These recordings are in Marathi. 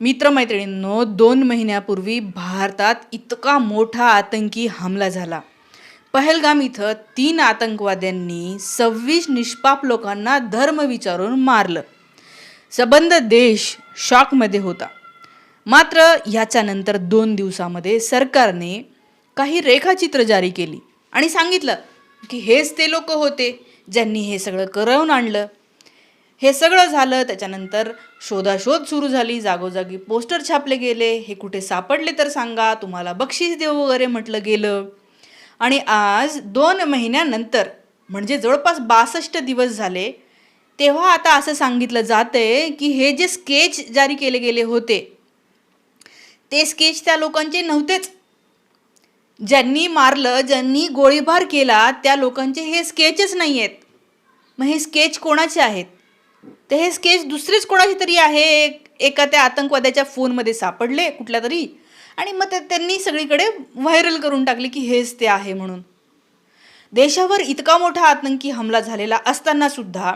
मित्रमैत्रिणींनो दोन महिन्यापूर्वी भारतात इतका मोठा आतंकी हमला झाला. पहलगाम इथं तीन आतंकवाद्यांनी सव्वीस निष्पाप लोकांना धर्म विचारून मारलं. सबंध देश शॉकमध्ये होता. मात्र ह्याच्यानंतर दोन दिवसामध्ये सरकारने काही रेखाचित्र जारी केली आणि सांगितलं की हेच ते लोक होते ज्यांनी हे सगळं करवून आणलं. हे सगळं झालं त्याच्यानंतर शोधाशोध सुरू झाली जागोजागी पोस्टर छापले गेले. हे कुठे सापडले तर सांगा तुम्हाला बक्षीस देऊ वगैरे म्हटलं गेलं. आणि आज दोन महिन्यानंतर म्हणजे जवळपास बासष्ट दिवस झाले तेव्हा आता असं सांगितलं जातंय की हे जे स्केच जारी केले गेले होते ते स्केच त्या लोकांचे नव्हतेच. ज्यांनी मारलं ज्यांनी गोळीबार केला त्या लोकांचे हे स्केचच नाही आहेत मग हे स्केच कोणाचे आहेत? तर हे स्केच दुसरेच कोणाचे तरी आहे? एका त्या आतंकवाद्याच्या फोनमध्ये सापडले कुठल्या तरी. आणि मग ते त्यांनी सगळीकडे व्हायरल करून टाकले की हेच ते आहे म्हणून. देशावर इतका मोठा आतंकी हमला झालेला असताना सुद्धा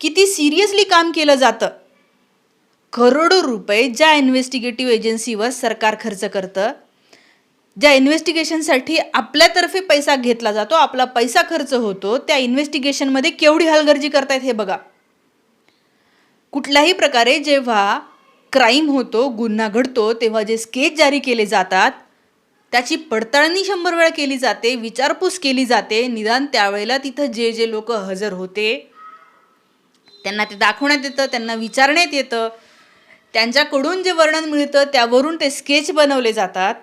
किती सिरियसली काम केलं जातं? करोडो रुपये ज्या इन्व्हेस्टिगेटिव्ह एजन्सीवर सरकार खर्च करतं ज्या इन्व्हेस्टिगेशनसाठी आपल्यातर्फे पैसा घेतला जातो आपला पैसा खर्च होतो त्या इन्व्हेस्टिगेशनमध्ये केवढी हलगर्जी करतायत हे बघा. कुठल्याही प्रकारे जेव्हा क्राईम होतो गुन्हा घडतो तेव्हा जे स्केच जारी केले जातात त्याची पडताळणी शंभर वेळा केली जाते विचारपूस केली जाते. निदान त्यावेळेला तिथं जे जे लोक हजर होते त्यांना ते दाखवण्यात येतं त्यांना विचारण्यात येतं. त्यांच्याकडून जे वर्णन मिळतं त्यावरून ते स्केच बनवले जातात.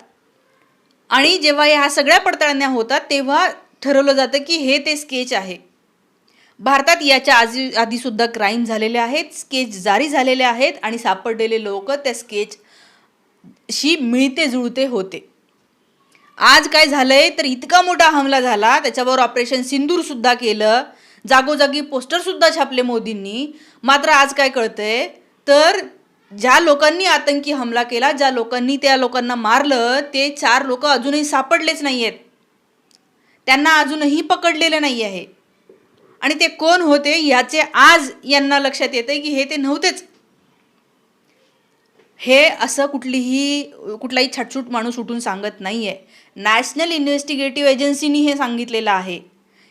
आणि जेव्हा ह्या सगळ्या पडताळण्या होतात तेव्हा ठरवलं जातं की हे ते स्केच आहे. भारतात याच्या आधी आधीसुद्धा क्राईम झालेले आहेत स्केच जारी झालेले आहेत आणि सापडलेले लोक त्या स्केच शी मिळते जुळते होते. आज काय झालंय? तर इतका मोठा हमला झाला त्याच्यावर ऑपरेशन सिंदूर सुद्धा केलं जागोजागी पोस्टर सुद्धा छापले मोदींनी. मात्र आज काय कळतंय? तर ज्या लोकांनी आतंकी हमला केला ज्या लोकांनी त्या लोकांना मारलं ते चार लोक अजूनही सापडलेच नाही आहेत त्यांना अजूनही पकडलेलं नाही आहे आणि ते कोण होते याचे आज यांना लक्षात येते की हे ते नव्हतेच. हे असं कुठलीही कुठलाही छटछूट माणूस उठून सांगत नाही आहे नॅशनल इन्व्हेस्टिगेटिव्ह एजन्सीनी हे सांगितलेलं आहे.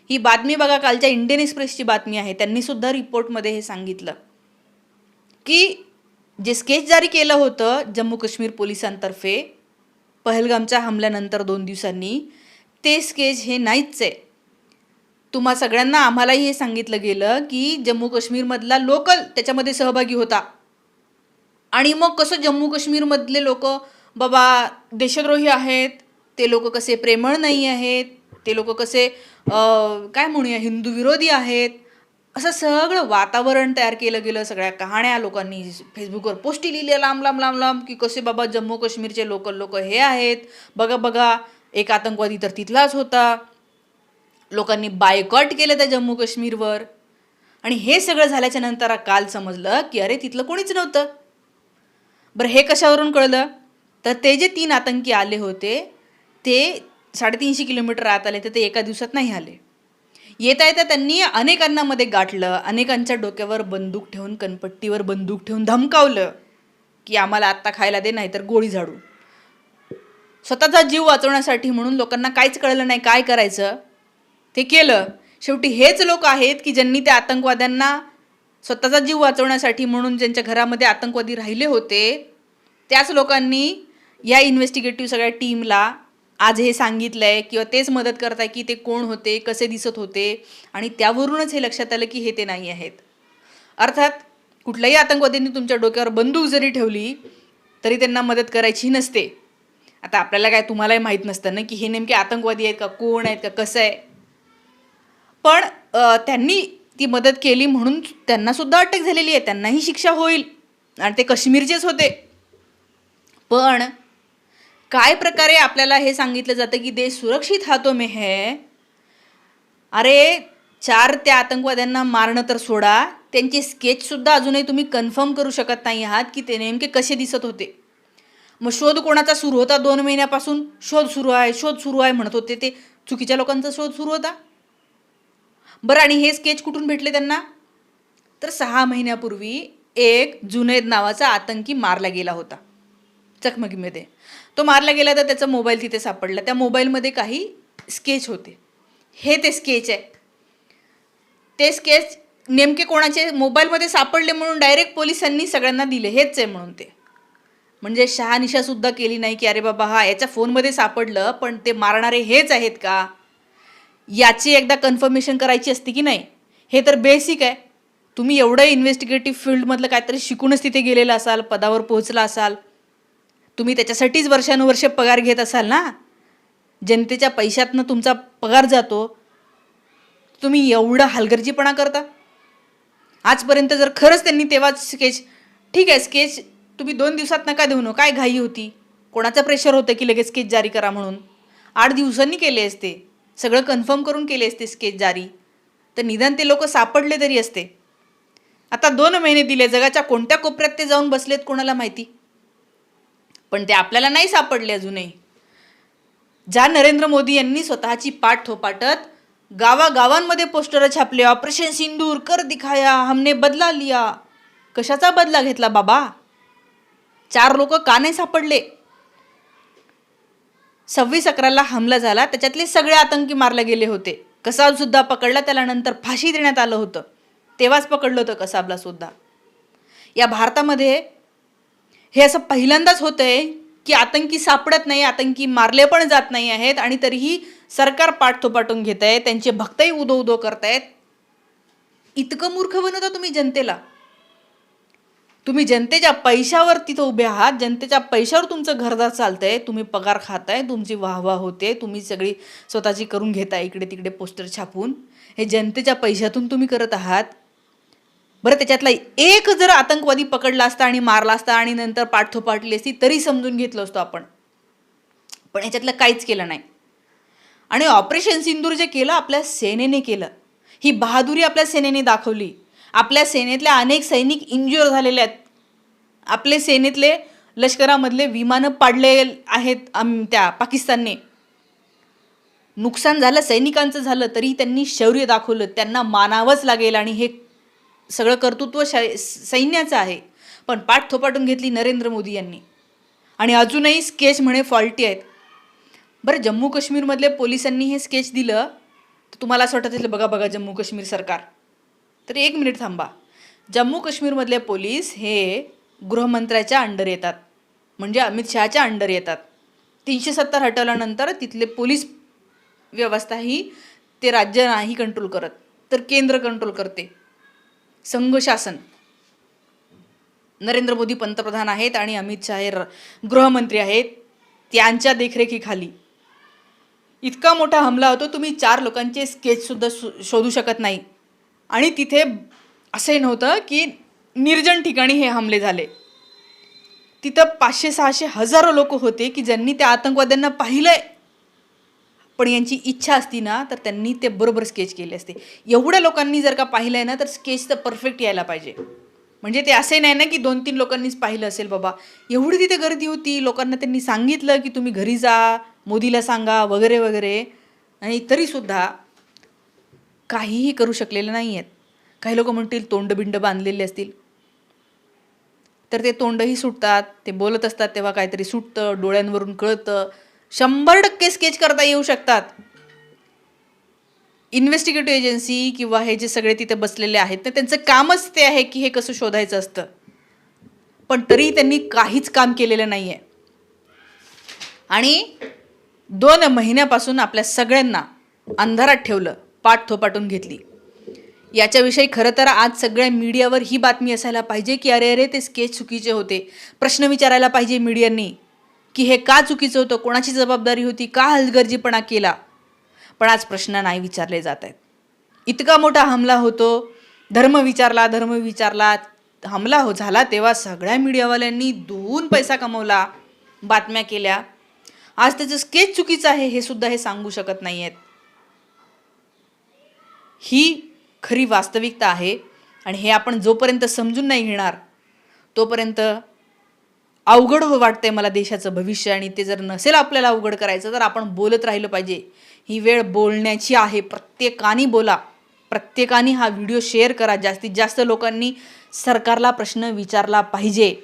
ही बातमी बघा कालच्या इंडियन एक्सप्रेसची बातमी आहे. त्यांनीसुद्धा रिपोर्टमध्ये हे सांगितलं. की जे स्केच जारी केलं होतं जम्मू काश्मीर पोलिसांतर्फे पहलगामच्या हमल्यानंतर दोन दिवसांनी ते स्केच हे नाहीच आहे तुम्हा सगळ्यांना आम्हालाही हे सांगितलं गेलं की जम्मू काश्मीरमधला लोकल त्याच्यामध्ये सहभागी होता. आणि मग कसं जम्मू काश्मीरमधले लोक बाबा देशद्रोही आहेत ते लोक कसे प्रेमळ नाही आहेत ते लोक कसे काय म्हणूया हिंदू विरोधी आहेत असं सगळं वातावरण तयार केलं गेलं सगळ्या कहाण्या लोकांनी फेसबुकवर. पोस्टी लिहिल्या लांब लांब लांब लांब की कसे बाबा जम्मू काश्मीरचे लोकल लोक हे आहेत. बघा बघा एक आतंकवादी तर तिथलाच होता. लोकांनी बायकॉट केलं त्या जम्मू काश्मीरवर. आणि हे सगळं झाल्याच्यानंतर काल समजलं की अरे तिथलं कोणीच नव्हतं. बरं हे कशावरून कळलं? तर ते जे तीन आतंकी आले होते ते साडेतीनशे किलोमीटर आत आले तर ते एका दिवसात नाही आले. येता येता त्यांनी अनेकांनामध्ये गाठलं अनेकांच्या डोक्यावर बंदूक ठेवून कनपट्टीवर बंदूक ठेवून धमकावलं की आम्हाला आत्ता खायला दे नाही तर गोळी झाडू. स्वतःचा जीव वाचवण्यासाठी म्हणून लोकांना काहीच कळलं नाही काय करायचं? ते केलं. शेवटी हेच लोक आहेत की ज्यांनी त्या आतंकवाद्यांना स्वतःचा जीव वाचवण्यासाठी म्हणून ज्यांच्या घरामध्ये आतंकवादी राहिले होते त्याच लोकांनी या इन्व्हेस्टिगेटिव्ह सगळ्या टीमला आज हे सांगितलं आहे किंवा तेच मदत करत आहे की ते कोण होते कसे दिसत होते आणि त्यावरूनच हे लक्षात आलं की हे ते नाही आहेत. अर्थात कुठल्याही आतंकवाद्यांनी तुमच्या डोक्यावर बंदूक जरी ठेवली तरी त्यांना मदत करायची नसते. आता आपल्याला काय तुम्हालाही माहीत नसतं ना की हे नेमके आतंकवादी आहेत का कोण आहेत का कसं आहे? पण त्यांनी ती मदत केली म्हणून त्यांनासुद्धा अटक झालेली आहे. त्यांनाही शिक्षा होईल. आणि ते काश्मीरचेच होते. पण काय प्रकारे आपल्याला हे सांगितलं जातं की देश सुरक्षित हातो मे है अरे चार त्या आतंकवाद्यांना मारणं तर सोडा. त्यांचे स्केचसुद्धा अजूनही तुम्ही कन्फर्म करू शकत नाही आहात की ते नेमके कसे दिसत होते. मग शोध कोणाचा सुरू होता दोन महिन्यापासून? शोध सुरू आहे शोध सुरू आहे म्हणत होते ते चुकीच्या लोकांचा शोध सुरू होता? बरं आणि हे स्केच कुठून भेटले त्यांना? तर सहा महिन्यापूर्वी एक जुनैद नावाचा आतंकी मारला गेला होता. चकमकीमध्ये. तो मारला गेला तर त्याचा मोबाईल तिथे सापडला. त्या मोबाईलमध्ये काही स्केच होते. हे ते स्केच आहे. ते स्केच नेमके कोणाचे? मोबाईलमध्ये सापडले म्हणून डायरेक्ट पोलिसांनी सगळ्यांना दिले. हेच आहे म्हणून ते. म्हणजे शहानिशासुद्धा केली नाही की अरे बाबा हा याच्या फोनमध्ये सापडलं पण ते मारणारे हेच आहेत का? याची एकदा कन्फर्मेशन करायची असते की नाही? हे तर बेसिक आहे. तुम्ही एवढं इन्व्हेस्टिगेटिव्ह फील्डमधलं काहीतरी शिकूनच तिथे गेलेलं असाल पदावर पोहोचला असाल. तुम्ही त्याच्यासाठीच वर्षानुवर्ष पगार घेत असाल ना? जनतेच्या पैशातनं तुमचा पगार जातो. तुम्ही एवढं हलगर्जीपणा करता? आजपर्यंत जर खरंच त्यांनी तेव्हाच स्केच ठीक आहे स्केच तुम्ही दोन दिवसात नका देऊ न काय घाई होती? कोणाचं प्रेशर होतं की लगेच स्केच जारी करा म्हणून? आठ दिवसांनी केले असते. सगळं कन्फर्म करून केले असते स्केच जारी. तर निदान ते लोक सापडले तरी असते. आता दोन महिने दिले जगाच्या कोणत्या कोपऱ्यात ते जाऊन बसलेत कोणाला माहिती? पण ते आपल्याला नाही सापडले अजूनही. ज्या नरेंद्र मोदी यांनी स्वतःची पाठ थोपाटत गावागावांमध्ये पोस्टर छापले ऑपरेशन सिंदूर कर दिखाया हमने बदला लिया. कशाचा बदला घेतला बाबा? चार लोक का नाही सापडले? सव्वीस अकराला हमला झाला. त्याच्यातले सगळे आतंकी मारले गेले होते. कसाबसुद्धा पकडला. त्याला नंतर फाशी देण्यात आलं होतं. तेव्हाच पकडलं होतं कसाबला सुद्धा. या भारतामध्ये हे असं पहिल्यांदाच होतंय की आतंकी सापडत नाही आतंकी मारले पण जात नाही आहेत आणि तरीही सरकार पाठ थोपाटून घेत आहे त्यांचे भक्तही उदो उदो करतायत. इतकं मूर्ख बनवता तुम्ही जनतेला. तुम्ही जनतेच्या पैशावर तिथं उभे आहात. जनतेच्या पैशावर तुमचं घरदार चालतंय. तुम्ही पगार खाताय तुमची वाहवा होते तुम्ही सगळी स्वतःची करून घेताय इकडे तिकडे पोस्टर छापून. हे जनतेच्या पैशातून तुम्ही करत आहात. बरं त्याच्यातला एक जर आतंकवादी पकडला असता आणि मारला असता आणि नंतर पाठोपाटली असती तरी समजून घेतलं असतो आपण. पण याच्यातलं काहीच केलं नाही. आणि ऑपरेशन सिंदूर जे केलं आपल्या सेनेने केलं. ही बहादुरी आपल्या सेनेने दाखवली. आपल्या सेनेतल्या अनेक सैनिक इंज्युअर झालेले आहेत. आपले सेनेतले लष्करामधले विमानं पाडले आहेत आम त्या पाकिस्तानने. नुकसान झालं सैनिकांचं झालं तरी त्यांनी शौर्य दाखवलं त्यांना मानावंच लागेल आणि हे सगळं कर्तृत्व शै सैन्याचं आहे. पण पाठ थोपाटून घेतली नरेंद्र मोदी यांनी. आणि अजूनही स्केच म्हणे फॉल्टी आहेत. बरं जम्मू काश्मीरमधले पोलिसांनी हे स्केच दिलं तर तुम्हाला असं वाटत असेल बघा बघा जम्मू काश्मीर सरकार. तर एक मिनिट थांबा. जम्मू काश्मीरमधले पोलीस हे गृहमंत्र्याच्या अंडर येतात. म्हणजे अमित शहाच्या अंडर येतात. तीनशे सत्तर हटवल्यानंतर तिथले पोलीस व्यवस्था ही ते राज्य नाही कंट्रोल करत तर केंद्र कंट्रोल करते. संघ शासन. नरेंद्र मोदी पंतप्रधान आहेत आणि अमित शहा हे र- गृहमंत्री आहेत. त्यांच्या देखरेखीखाली. इतका मोठा हमला होतो तुम्ही चार लोकांचे स्केचसुद्धा शो शोधू शकत नाही. आणि तिथे असे नव्हतं की निर्जन ठिकाणी हे हमले झाले. तिथं पाचशे सहाशे हजारो लोक होते की ज्यांनी त्या आतंकवाद्यांना पाहिलंय. पण यांची इच्छा असती ना तर त्यांनी ते बरोबर स्केच केले असते. एवढ्या लोकांनी जर का पाहिलं आहे ना तर स्केच तर परफेक्ट यायला पाहिजे. म्हणजे ते असे नाही ना की दोन तीन लोकांनीच पाहिलं असेल बाबा. एवढी तिथे गर्दी होती लोकांना त्यांनी सांगितलं की तुम्ही घरी जा मोदीला सांगा वगैरे वगैरे. आणि तरीसुद्धा काहीही करू शकलेले नाही आहेत काही लोक म्हणतील तोंडबिंड बांधलेले असतील. तर ते तोंडही सुटतात ते बोलत असतात तेव्हा काहीतरी सुटतं डोळ्यांवरून कळतं. शंभर टक्के स्केच करता येऊ शकतात. इन्व्हेस्टिगेटिव्ह एजन्सी किंवा हे जे सगळे तिथे बसलेले आहेत तर त्यांचं कामच ते आहे की हे कसं शोधायचं असतं. पण तरी त्यांनी काहीच काम केलेलं नाही आहे आणि दोन महिन्यापासून आपल्या सगळ्यांना अंधारात ठेवलं. पाठ थोपाटून घेतली. याच्याविषयी खरं तर आज सगळ्या मीडियावर ही बातमी असायला पाहिजे की अरे अरे ते स्केच चुकीचे होते. प्रश्न विचारायला पाहिजे मीडियांनी की हे का चुकीचं होतं? कोणाची जबाबदारी होती? का हलगर्जीपणा केला? पण आज प्रश्न नाही विचारले जात आहेत. इतका मोठा हमला होतो. धर्म विचारला धर्म विचारला. हमला हो झाला तेव्हा सगळ्या मीडियावाल्यांनी दोन पैसा कमवला बातम्या केल्या. आज त्याचं स्केच चुकीचं आहे हे सुद्धा हे सांगू शकत नाही आहेत ही खरी वास्तविकता आहे आणि हे आपण जोपर्यंत समजून नाही घेणार तोपर्यंत अवघड हो वाटतंय मला देशाचं भविष्य आणि ते जर नसेल आपल्याला अवघड करायचं तर आपण बोलत राहिलं पाहिजे. ही वेळ बोलण्याची आहे. प्रत्येकाने बोला. प्रत्येकाने हा व्हिडिओ शेअर करा. जास्तीत जास्त लोकांनी सरकारला प्रश्न विचारला पाहिजे.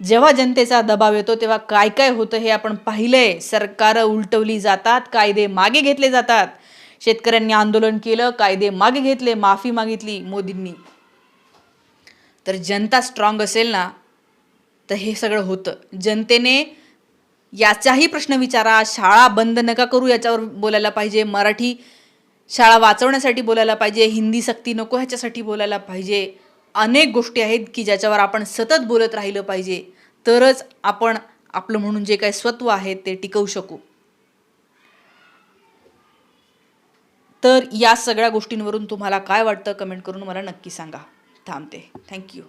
जेव्हा जनतेचा दबाव येतो तेव्हा काय काय होतं हे आपण पाहिलंय. सरकारं उलटवली जातात कायदे मागे घेतले जातात. शेतकऱ्यांनी आंदोलन केलं कायदे मागे घेतले माफी मागितली मोदींनी. तर जनता स्ट्रॉंग असेल ना तर हे सगळं होतं. जनतेने याचाही प्रश्न विचारा शाळा बंद नका करू याच्यावर बोलायला पाहिजे मराठी शाळा वाचवण्यासाठी बोलायला पाहिजे हिंदी सक्ती नको ह्याच्यासाठी बोलायला पाहिजे. अनेक गोष्टी आहेत की ज्याच्यावर आपण सतत बोलत राहिलं पाहिजे. तरच आपण आपलं म्हणून जे काही स्वत्व आहे ते टिकवू शकू. तर या सगळ्या गोष्टींवरून तुम्हाला काय वाटतं कमेंट करून मला नक्की सांगा. थांबते. थँक्यू